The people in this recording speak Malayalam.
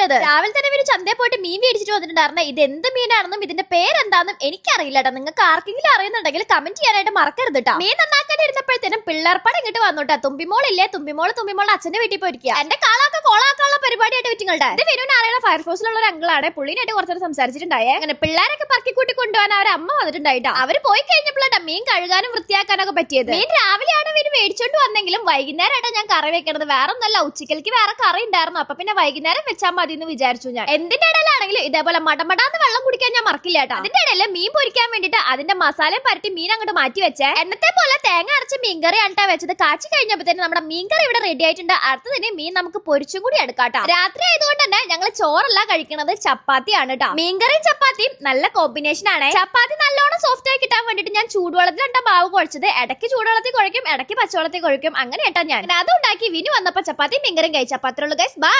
കേട്ടത് രാവിലെ തന്നെ ഇവർ ചന്തയിൽ പോയിട്ട് മീൻ മേടിച്ചിട്ട് വന്നിട്ടുണ്ടായിരുന്നു ഇത് എന്ത് മീനാണെന്നും ഇതിന്റെ പേരെന്താണെന്നും എനിക്കറിയില്ല കേട്ടോ നിങ്ങൾക്ക് ആർക്കെങ്കിലും അറിയുന്നുണ്ടെങ്കിൽ കമന്റ് ചെയ്യാനായിട്ട് മറക്കരുത് കേട്ടോ മീൻ നന്നാക്കാൻ ഇരുന്നപ്പോഴത്തേനും പിള്ളേർപ്പടം ഇങ്ങോട്ട് വന്നോട്ടാ തുമ്പിമോളില്ലേ? തുമ്പിമോൾ തുമ്പിമോൾ അച്ഛന്റെ വീട്ടിൽ പോയിരിക്കുക. എന്റെ കാളാക്ക കോളാക്കാനുള്ള വിറ്റുങ്ങളുടെ ഇത് വിനു അറിയുന്ന ഫയർഫോഴ്സിലുള്ള ഒരു അങ്കിളാണ് പുള്ളിനായിട്ട് കുറച്ചു സംസാരിച്ചിട്ടുണ്ടായേ. അങ്ങനെ പിള്ളേരൊക്കെ പറക്കി കൂട്ടി കൊണ്ടുപോകാൻ അവരെ അമ്മ വന്നിട്ടുണ്ടായിട്ടോ. അവർ പോയി കഴിഞ്ഞപ്പോഴാണ് മീൻ കഴുകാനും വൃത്തിയാക്കാനൊക്കെ പറ്റിയത്. മീൻ രാവിലെയാണ് ഇവർ മേടിച്ചോണ്ട് വന്നെങ്കിലും വൈകുന്നേരമായിട്ടാണ് ഞാൻ കറി വെക്കണത്. വേറെ ഒന്നല്ല ഉച്ചക്കലേക്ക് വേറെ കറി ഉണ്ടായിരുന്നു. അപ്പൊ പിന്നെ വൈകുന്നേരം വെച്ചാൽ മതി എന്ന് വിചാരിച്ചു ഞാൻ. എന്തിന്റെ ഇടയിലാണെങ്കിലും ഇതേപോലെ മടമടാന്ന് വെള്ളം കുടിക്കാൻ ഞാൻ മറക്കില്ല കേട്ടോ. അതിന്റെ ഇടയിൽ മീൻ പൊരിക്കാൻ വേണ്ടിട്ട് അതിന്റെ മസാലയും പരട്ടി മീൻ അങ്ങോട്ട് മാറ്റി വെച്ചേ. എന്നത്തെ പോലെ തേങ്ങ അരച്ച മീൻകറി ആണ്ടാ വെച്ചത്. കാച്ചി കഴിഞ്ഞപ്പോഴത്തേനും നമ്മുടെ മീൻകറി ഇവിടെ റെഡി ആയിട്ടുണ്ട്. അടുത്തതിന് മീൻ നമുക്ക് പൊരിച്ചും കൂടി എടുക്കാട്ടോ രാത്രി ആയതുകൊണ്ട് തന്നെ ഞങ്ങൾ ചോറല്ല കഴിക്കണത് ചപ്പാത്തിയാണ് കേട്ടോ. മീൻകറിയും ചപ്പാത്തിയും നല്ല കോമ്പിനേഷൻ ആണ്. ചപ്പാത്തി നല്ലോണം സോഫ്റ്റ് ആയി കിട്ടാൻ വേണ്ടിട്ട് ഞാൻ ചൂടുവെള്ളത്തിൽ രണ്ടാ മാവ് കുഴച്ചത്. ഇടയ്ക്ക് ചൂടുവെള്ളത്തിൽ കുഴക്കും ഇടയ്ക്ക് പച്ചവെള്ളത്തിൽ കുഴക്കും അങ്ങനെ കേട്ടോ ഞാൻ അതുണ്ടാക്കി വിനു വന്നപ്പോ ചപ്പാത്തി മീൻകറിയും കഴിച്ചപ്പോ അത്രയുള്ളൂ ഗൈസ് ബൈ